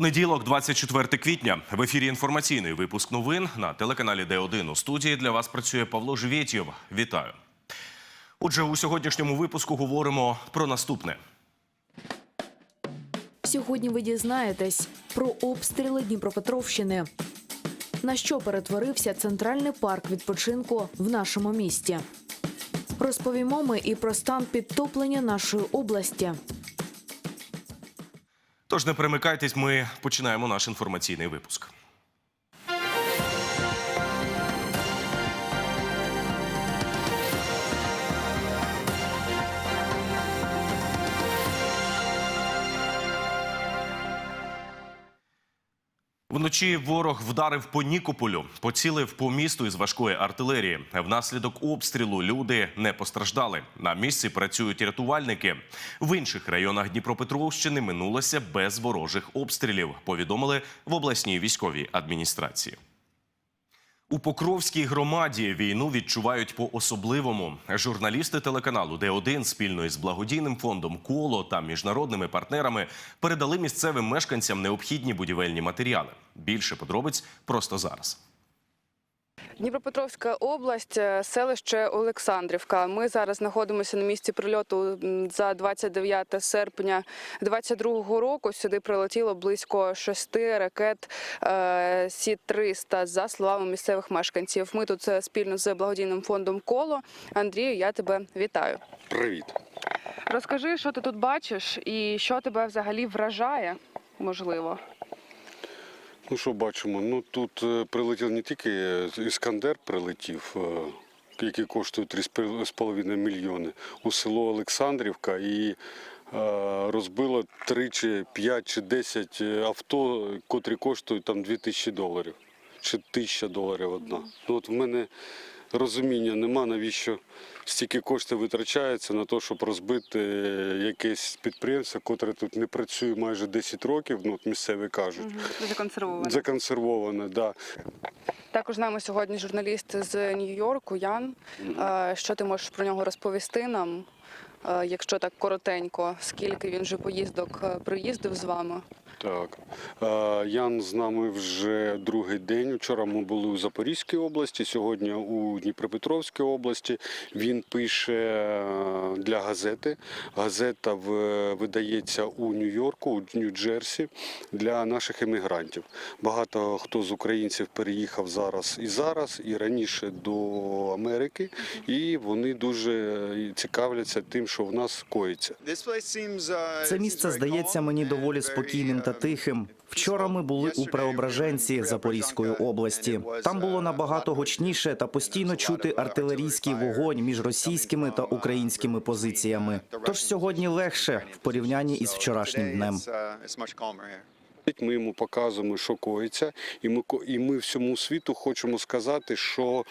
Понеділок, 24 квітня. В ефірі інформаційний випуск новин на телеканалі Д1. У студії для вас працює Павло Живєтєв. Вітаю. Отже, у сьогоднішньому випуску говоримо про наступне. Сьогодні ви дізнаєтесь про обстріли Дніпропетровщини. На що перетворився центральний парк відпочинку в нашому місті? Розповімо ми і про стан підтоплення нашої області. Тож не перемикайтесь, ми починаємо наш інформаційний випуск. Вночі ворог вдарив по Нікополю, поцілив по місту із важкої артилерії. Внаслідок обстрілу люди не постраждали. На місці працюють рятувальники. В інших районах Дніпропетровщини минулося без ворожих обстрілів. Повідомили в обласній військовій адміністрації. У Покровській громаді війну відчувають по-особливому. Журналісти телеканалу Д1 спільно із благодійним фондом Коло та міжнародними партнерами передали місцевим мешканцям необхідні будівельні матеріали. Більше подробиць просто зараз. Дніпропетровська область, е, селище Олександрівка. Ми зараз знаходимося на місці прильоту за 29 серпня 2022 року. Сюди прилетіло близько шести ракет е, Сі-300, за словами місцевих мешканців. Ми тут е, спільно з благодійним фондом Коло. Андрію, я тебе вітаю. Привіт. Розкажи, що ти тут бачиш і що тебе взагалі вражає, можливо. Ну що бачимо? Ну тут е, прилетів не тільки е, Іскандер прилетів, е, який коштує 3,5 мільйони у село Олександрівка і розбило 3 чи 5 чи 10 авто, котрі коштують там 2 тисячі доларів. Чи тисяча доларів одна. Ну от в мене розуміння нема, навіщо стільки коштів витрачається на те, щоб розбити якесь підприємство, котре тут не працює майже 10 років, ну от місцеві кажуть. Законсервовано. Законсервоване, да. Також з нами сьогодні журналіст з Нью-Йорку Ян. Е, Що ти можеш про нього розповісти нам? Е, Якщо так коротенько, скільки він вже поїздок е, приїздив з вами? Так. Е, Ян з нами вже другий день. Вчора ми були у Запорізькій області, сьогодні у Дніпропетровській області. Він пише е, для газети. Газета видається у Нью-Йорку, у Нью-Джерсі для наших емігрантів. Багато хто з українців переїхав зараз і зараз, і раніше до Америки, і вони дуже цікавляться тим, що в нас коїться. Це місце здається мені доволі спокійним та тихим. Вчора ми були у Преображенці Запорізької області. Там було набагато гучніше та постійно чути артилерійський вогонь між російськими та українськими позиціями. Тож сьогодні легше в порівнянні із вчорашнім днем. Ми йому показуємо, що коїться, і ми і ми всьому світу хочемо сказати, що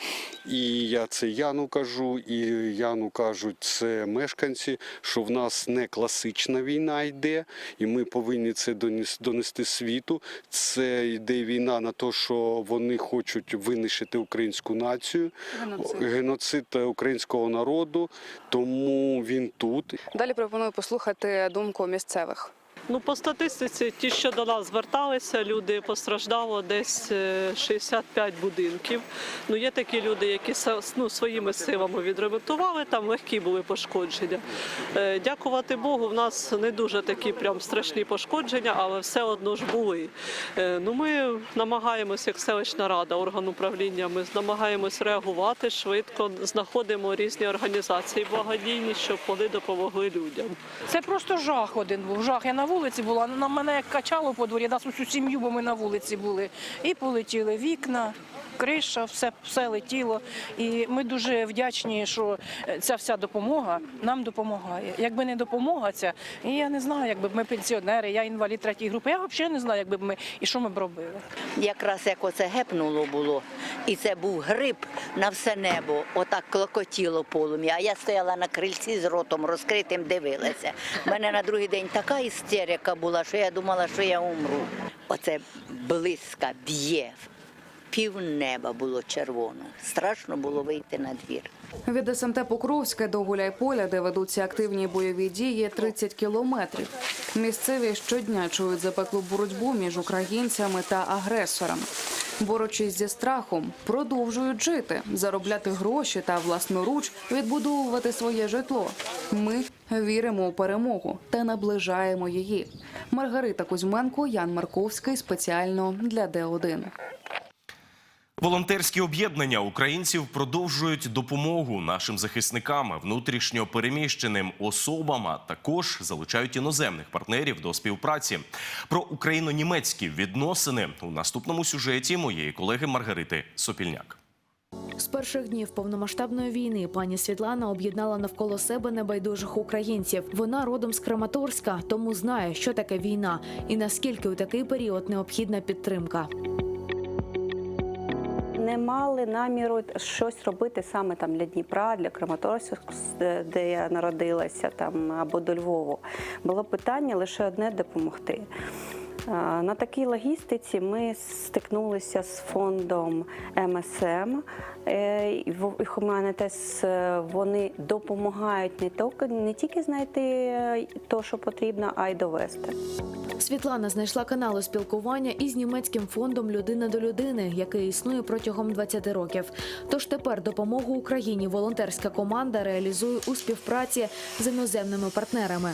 і я це Яну кажу, і Яну кажуть це мешканці, що в нас не класична війна йде, і ми повинні це донести світу. Це йде війна на те, що вони хочуть винищити українську націю, Геноцид. геноцид українського народу. Тому він тут. Далі пропоную послухати думку місцевих. Ну, по статистиці, ті, що до нас зверталися, люди постраждало десь е, 65 будинків. Ну, є такі люди, які ну, своїми силами відремонтували, там легкі були пошкодження. Е, Дякувати Богу, в нас не дуже такі прям страшні пошкодження, але все одно ж були. Е, Ну, ми намагаємось, як селищна рада, орган управління, ми намагаємось реагувати швидко, знаходимо різні організації благодійні, щоб вони допомогли людям. Це просто жах один був. Жах. Я на вулиці була. На мене як качало по дворі, нас усю сім'ю, бо ми на вулиці були. І полетіли вікна, криша, все, все летіло. І ми дуже вдячні, що ця вся допомога нам допомагає. Якби не допомога ця, і я не знаю, якби ми пенсіонери, я інвалід третьої групи. Я взагалі не знаю, якби ми і що ми б робили. якраз як оце гепнуло було, і це був гриб на все небо, отак клокотіло полум'я. А я стояла на крильці з ротом розкритим, дивилася. У мене на другий день така істерика була, що я думала, що я умру. Оце близька б'є пів неба було червоно. Страшно було вийти на двір. Від СМТ Покровське до Гуляйполя, де ведуться активні бойові дії, 30 кілометрів. Місцеві щодня чують запеклу боротьбу між українцями та агресорами. Борючись зі страхом, продовжують жити, заробляти гроші та власноруч відбудовувати своє житло. Ми віримо у перемогу та наближаємо її. Маргарита Кузьменко, Ян Марковський спеціально для Д1. Волонтерські об'єднання українців продовжують допомогу нашим захисникам, внутрішньо переміщеним особам, а також залучають іноземних партнерів до співпраці. Про україно-німецькі відносини у наступному сюжеті моєї колеги Маргарити Сопільняк. З перших днів повномасштабної війни пані Світлана об'єднала навколо себе небайдужих українців. Вона родом з Краматорська, тому знає, що таке війна і наскільки у такий період необхідна підтримка. Не мали наміру щось робити саме там для Дніпра, для Краматорська, де я народилася, там або до Львову. Було питання лише одне допомогти. Е, На такій логістиці ми стикнулися з фондом МСМ е, в- і Humanitarian. Е, Вони допомагають не тільки знайти те, що потрібно, а й довести. Світлана знайшла канали спілкування із німецьким фондом Людина до людини, який існує протягом 20 років. Тож тепер допомогу Україні волонтерська команда реалізує у співпраці з іноземними партнерами.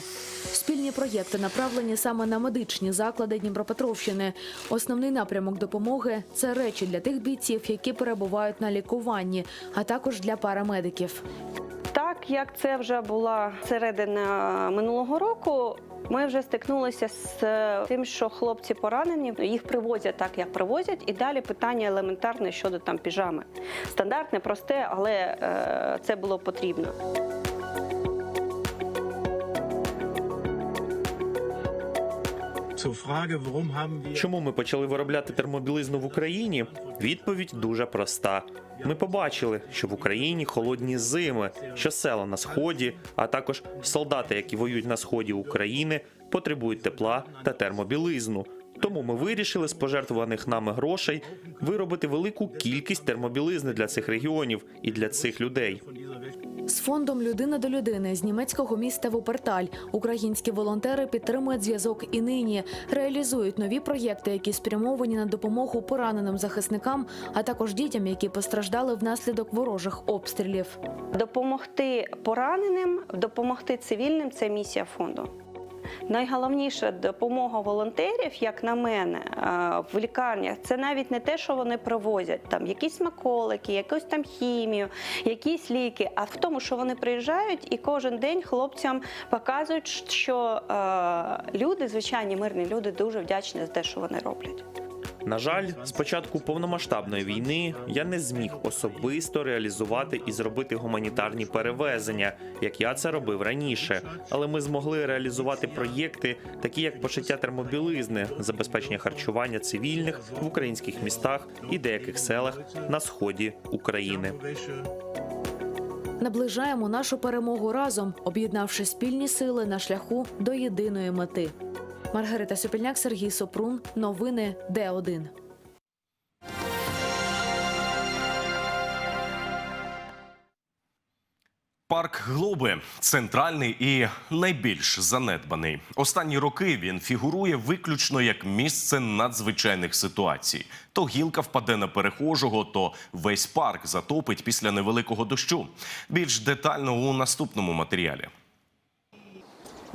Спільні проєкти направлені саме на медичні заклади Дніпропетровщини. Основний напрямок допомоги це речі для тих бійців, які перебувають на лікуванні, а також для парамедиків. Так як це вже була середина минулого року. Ми вже стикнулися з е, тим, що хлопці поранені, їх привозять так, як привозять, і далі питання елементарне щодо там піжами. Стандартне, просте, але е, це було потрібно. Чому ми почали виробляти термобілизну в Україні? Відповідь дуже проста. Ми побачили, що в Україні холодні зими, що села на сході, а також солдати, які воюють на сході України, потребують тепла та термобілизну. Тому ми вирішили з пожертвуваних нами грошей виробити велику кількість термобілизни для цих регіонів і для цих людей. З фондом Людина до людини з німецького міста Вуперталь українські волонтери підтримують зв'язок і нині реалізують нові проєкти, які спрямовані на допомогу пораненим захисникам, а також дітям, які постраждали внаслідок ворожих обстрілів. Допомогти пораненим, допомогти цивільним це місія фонду. Найголовніша допомога волонтерів, як на мене, е, в лікарнях це навіть не те, що вони привозять там якісь смаколики, якусь там хімію, якісь ліки, а в тому, що вони приїжджають і кожен день хлопцям показують, що е, люди, звичайні мирні люди, дуже вдячні за те, що вони роблять. На жаль, з початку повномасштабної війни я не зміг особисто реалізувати і зробити гуманітарні перевезення, як я це робив раніше. Але ми змогли реалізувати проєкти, такі як пошиття термобілизни, забезпечення харчування цивільних в українських містах і деяких селах на сході України. Наближаємо нашу перемогу разом, об'єднавши спільні сили на шляху до єдиної мети. Маргарита Сопільняк, Сергій Сопрун. Новини Д1. Парк Глоби центральний і найбільш занедбаний. Останні роки він фігурує виключно як місце надзвичайних ситуацій. То гілка впаде на перехожого, то весь парк затопить після невеликого дощу. Більш детально у наступному матеріалі.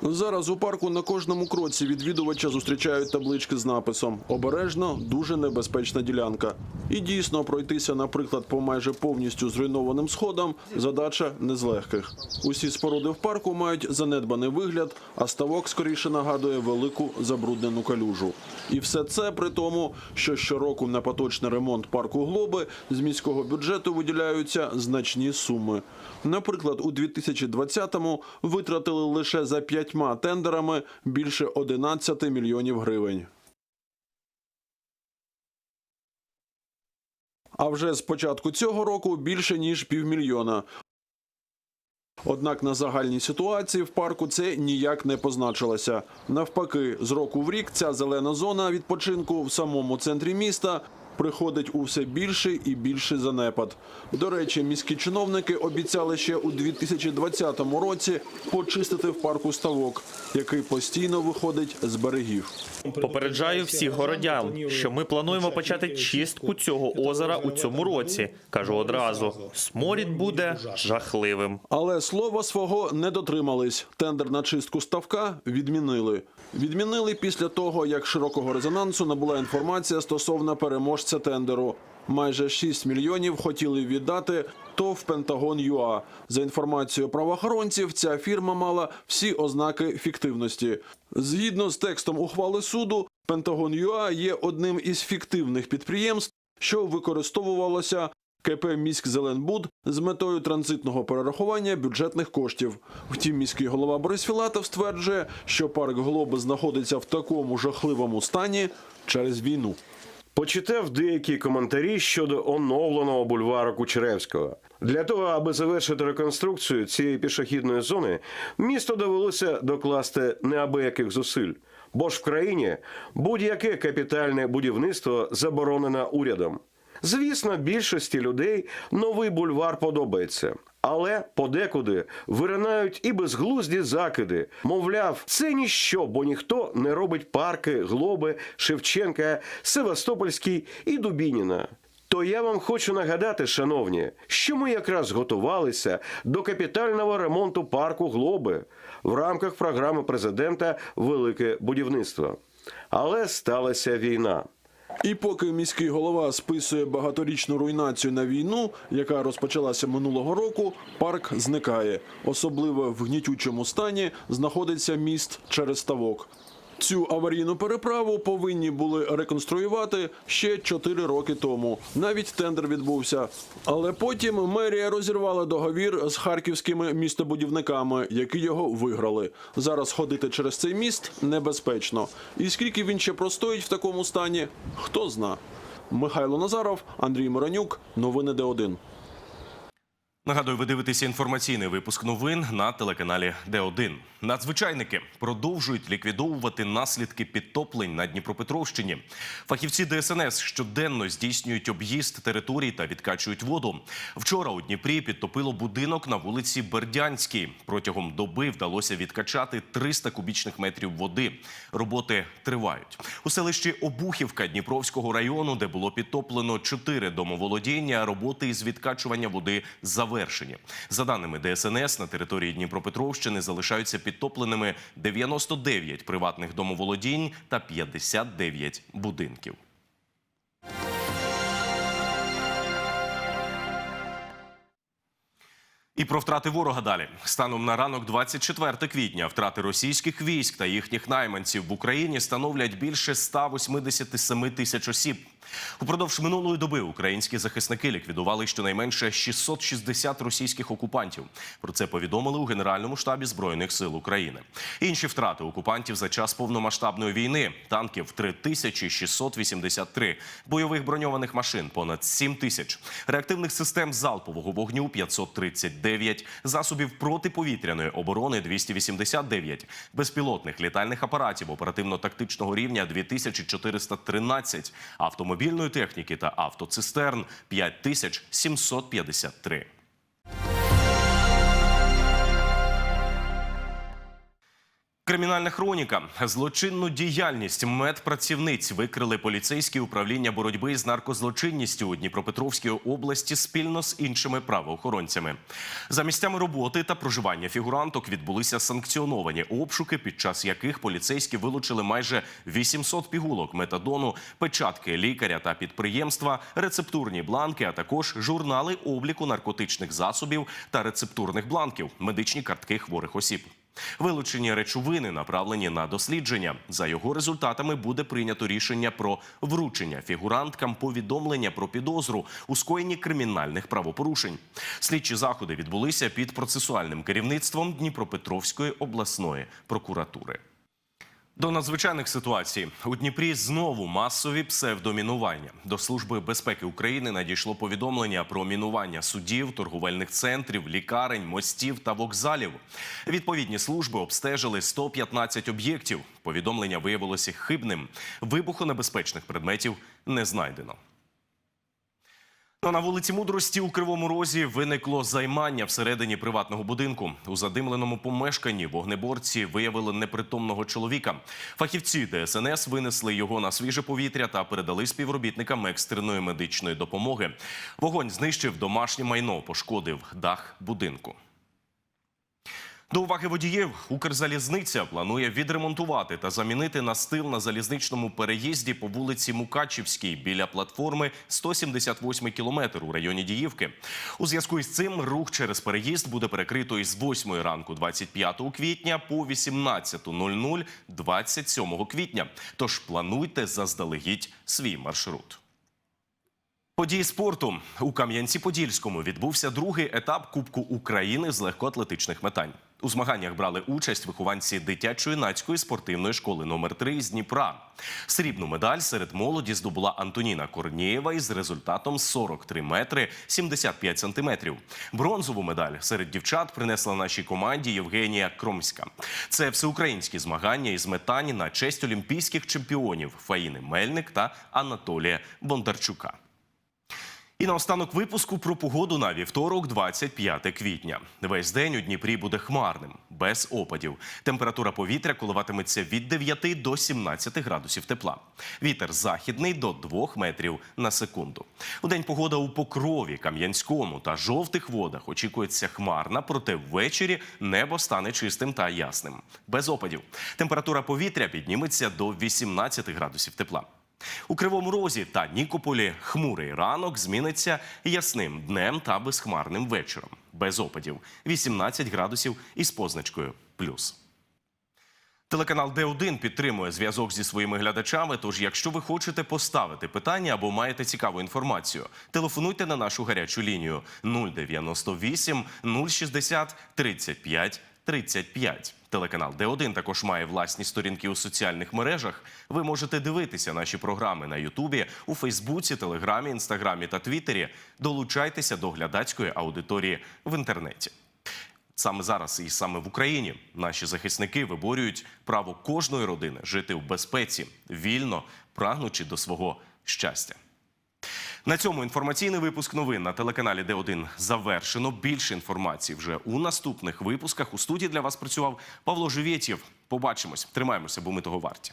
Зараз у парку на кожному кроці відвідувача зустрічають таблички з написом Обережно дуже небезпечна ділянка. І дійсно пройтися, наприклад, по майже повністю зруйнованим сходам задача не з легких. Усі споруди в парку мають занедбаний вигляд, а ставок скоріше нагадує велику забруднену калюжу. І все це при тому, що щороку на поточний ремонт парку Глоби з міського бюджету виділяються значні суми. Наприклад, у 2020-му витратили лише за п'ятьма тендерами більше 11 мільйонів гривень. А вже з початку цього року більше ніж півмільйона. Однак на загальній ситуації в парку це ніяк не позначилося. Навпаки, з року в рік ця зелена зона відпочинку в самому центрі міста приходить у все більший і більший занепад. До речі, міські чиновники обіцяли ще у 2020 році почистити в парку ставок, який постійно виходить з берегів. Попереджаю всіх городян, що ми плануємо почати чистку цього озера у цьому році. Кажу одразу, сморід буде жахливим. Але слова свого не дотримались. Тендер на чистку ставка відмінили. Відмінили після того, як широкого резонансу набула інформація стосовно переможця тендеру. Майже 6 мільйонів хотіли віддати ТОВ Пентагон ЮА. За інформацією правоохоронців, ця фірма мала всі ознаки фіктивності. Згідно з текстом ухвали суду, Пентагон ЮА є одним із фіктивних підприємств, що використовувалося КП «Міськзеленбуд» з метою транзитного перерахування бюджетних коштів. Втім, міський голова Борис Філатов стверджує, що парк Глоби знаходиться в такому жахливому стані через війну. Почитав деякі коментарі щодо оновленого бульвару Кучеревського. Для того, аби завершити реконструкцію цієї пішохідної зони, місто довелося докласти неабияких зусиль. Бо ж в країні будь-яке капітальне будівництво заборонено урядом. Звісно, більшості людей новий бульвар подобається. Але подекуди виринають і безглузді закиди. Мовляв, це ніщо, бо ніхто не робить парки, глоби, Шевченка, Севастопольський і Дубініна. То я вам хочу нагадати, шановні, що ми якраз готувалися до капітального ремонту парку Глоби в рамках програми президента Велике будівництво. Але сталася війна. І поки міський голова списує багаторічну руйнацію на війну, яка розпочалася минулого року, парк зникає. Особливо в гнітючому стані знаходиться міст через ставок. Цю аварійну переправу повинні були реконструювати ще 4 роки тому. Навіть тендер відбувся. Але потім мерія розірвала договір з харківськими містобудівниками, які його виграли. Зараз ходити через цей міст небезпечно. І скільки він ще простоїть в такому стані, хто зна. Михайло Назаров, Андрій Миронюк, новини Д1. Нагадую, ви дивитеся інформаційний випуск новин на телеканалі Д1. Надзвичайники продовжують ліквідовувати наслідки підтоплень на Дніпропетровщині. Фахівці ДСНС щоденно здійснюють об'їзд територій та відкачують воду. Вчора у Дніпрі підтопило будинок на вулиці Бердянській. Протягом доби вдалося відкачати 300 кубічних метрів води. Роботи тривають у селищі Обухівка Дніпровського району, де було підтоплено чотири домоволодіння. Роботи із відкачування води завершені. За даними ДСНС, на території Дніпропетровщини залишаються підтопленими 99 приватних домоволодінь та 59 будинків. І про втрати ворога далі. Станом на ранок 24 квітня втрати російських військ та їхніх найманців в Україні становлять більше 187 тисяч осіб. Упродовж минулої доби українські захисники ліквідували щонайменше 660 російських окупантів. Про це повідомили у Генеральному штабі Збройних сил України. Інші втрати окупантів за час повномасштабної війни: танків 3683, бойових броньованих машин понад 7 тисяч, реактивних систем залпового вогню 539, засобів протиповітряної оборони 289, безпілотних літальних апаратів оперативно-тактичного рівня 2413, автомобільної техніки та автоцистерн 5753. Кримінальна хроніка. Злочинну діяльність медпрацівниць викрили поліцейські управління боротьби з наркозлочинністю у Дніпропетровській області спільно з іншими правоохоронцями. За місцями роботи та проживання фігуранток відбулися санкціоновані обшуки, під час яких поліцейські вилучили майже 800 пігулок метадону, печатки лікаря та підприємства, рецептурні бланки, а також журнали обліку наркотичних засобів та рецептурних бланків, медичні картки хворих осіб. Вилучені речовини направлені на дослідження. За його результатами буде прийнято рішення про вручення фігуранткам повідомлення про підозру у скоєнні кримінальних правопорушень. Слідчі заходи відбулися під процесуальним керівництвом Дніпропетровської обласної прокуратури. До надзвичайних ситуацій у Дніпрі знову масові псевдомінування. До служби безпеки України надійшло повідомлення про мінування судів, торговельних центрів, лікарень, мостів та вокзалів. Відповідні служби обстежили 115 об'єктів. Повідомлення виявилося хибним. Вибухонебезпечних предметів не знайдено. На вулиці Мудрості у Кривому Розі виникло займання всередині приватного будинку. У задимленому помешканні вогнеборці виявили непритомного чоловіка. Фахівці ДСНС винесли його на свіже повітря та передали співробітникам екстреної медичної допомоги. Вогонь знищив домашнє майно, пошкодив дах будинку. До уваги водіїв Укрзалізниця планує відремонтувати та замінити настил на залізничному переїзді по вулиці Мукачівській біля платформи 178 кілометр у районі Діївки. У зв'язку із цим рух через переїзд буде перекрито із 8 ранку 25 квітня по 18.00 27 квітня. Тож плануйте заздалегідь свій маршрут. Події спорту у Кам'янці-Подільському відбувся другий етап Кубку України з легкоатлетичних метань. У змаганнях брали участь вихованці дитячо-юнацької спортивної школи номер 3 з Дніпра. Срібну медаль серед молоді здобула Антоніна Корнієва із результатом 43 метри 75 сантиметрів. Бронзову медаль серед дівчат принесла нашій команді Євгенія Кромська. Це всеукраїнські змагання із метань на честь олімпійських чемпіонів Фаїни Мельник та Анатолія Бондарчука. І наостанок випуску про погоду на вівторок, 25 квітня. Весь день у Дніпрі буде хмарним, без опадів. Температура повітря коливатиметься від 9 до 17 градусів тепла. Вітер західний до 2 метрів на секунду. У день погода у Покрові, Кам'янському та жовтих водах очікується хмарна, проте ввечері небо стане чистим та ясним. Без опадів. Температура повітря підніметься до 18 градусів тепла. У Кривому Розі та Нікополі хмурий ранок зміниться ясним днем та безхмарним вечором. Без опадів 18 градусів із позначкою плюс. Телеканал Д1 підтримує зв'язок зі своїми глядачами. Тож, якщо ви хочете поставити питання або маєте цікаву інформацію, телефонуйте на нашу гарячу лінію 098 060 35 35. Телеканал Д1 також має власні сторінки у соціальних мережах. Ви можете дивитися наші програми на Ютубі, у Фейсбуці, Телеграмі, Інстаграмі та Твіттері. Долучайтеся до глядацької аудиторії в інтернеті. Саме зараз і саме в Україні наші захисники виборюють право кожної родини жити в безпеці, вільно прагнучи до свого щастя. На цьому інформаційний випуск новин на телеканалі Д1 завершено. Більше інформації вже у наступних випусках. У студії для вас працював Павло Живєтєв. Побачимось, тримаємося, бо ми того варті.